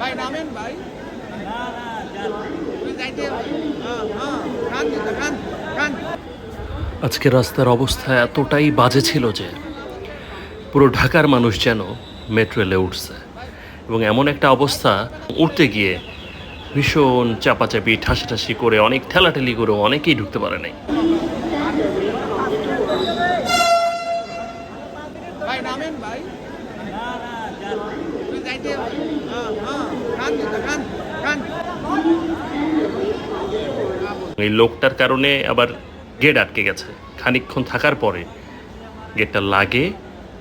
ভাই নামেন ভাই। হ্যাঁ হ্যাঁ আজকে রাস্তার অবস্থা এতটাই বাজে ছিল যে পুরো ঢাকার মানুষ যেন মেট্রো রেলে উঠছে। এবং এমন একটা অবস্থা উঠতে গিয়ে ভীষণ চাপাচাপি ঠাসাঠাসি করে অনেক ঠেলাঠেলি করে অনেকেই ঢুকতে পারে নাই। ভাই নামেন ভাই। এই লোকটার কারণে আবার গেট আটকে গেছে। খানিকক্ষণ থাকার পরে গেটটা লাগে।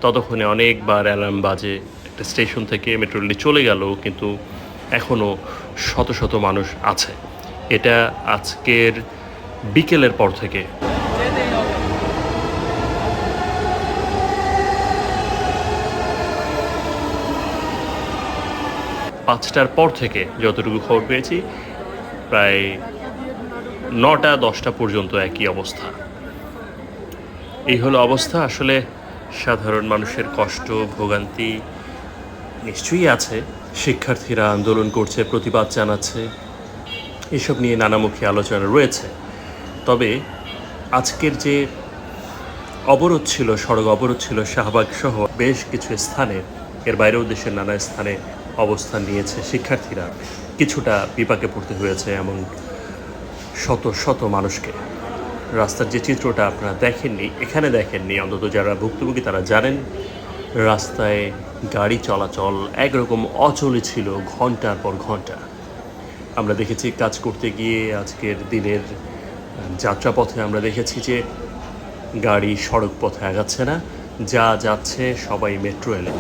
ততক্ষণে অনেকবার অ্যালার্ম বাজে। একটা স্টেশন থেকে মেট্রো চলে গেল কিন্তু এখনও শত শত মানুষ আছে। এটা আজকের বিকেলের পর থেকে। পাঁচটার পর থেকে যতটুকু খবর পেয়েছি, প্রায় নটা, দশটা পর্যন্ত একই অবস্থা। এই হলো অবস্থা। আসলে সাধারণ মানুষের কষ্ট, ভোগান্তি নিশ্চয়ই আছে। শিক্ষার্থীরা আন্দোলন করছে, প্রতিবাদ জানাচ্ছে। এসব নিয়ে নানামুখী আলোচনা রয়েছে। তবে আজকের যে অবরোধ ছিল, সড়ক অবরোধ ছিল, শাহবাগ সহ বেশ কিছু স্থানে, এর বাইরেও দেশের নানা স্থানে অবস্থান নিয়েছে শিক্ষার্থীরা। কিছুটা বিপাকে পড়তে হয়েছে, এমন শত শত মানুষকে। রাস্তার যে চিত্রটা আপনারা দেখেননি, এখানে দেখেননি, অন্তত যারা ভুক্তভোগী তারা জানেন, রাস্তায় গাড়ি চলাচল একরকম অচলে ছিল ঘণ্টার পর ঘণ্টা। আমরা দেখেছি কাজ করতে গিয়ে আজকের দিনের যাত্রাপথে আমরা দেখেছি যে গাড়ি সড়ক পথে আগাচ্ছে না, যা যাচ্ছে সবাই মেট্রো রেলে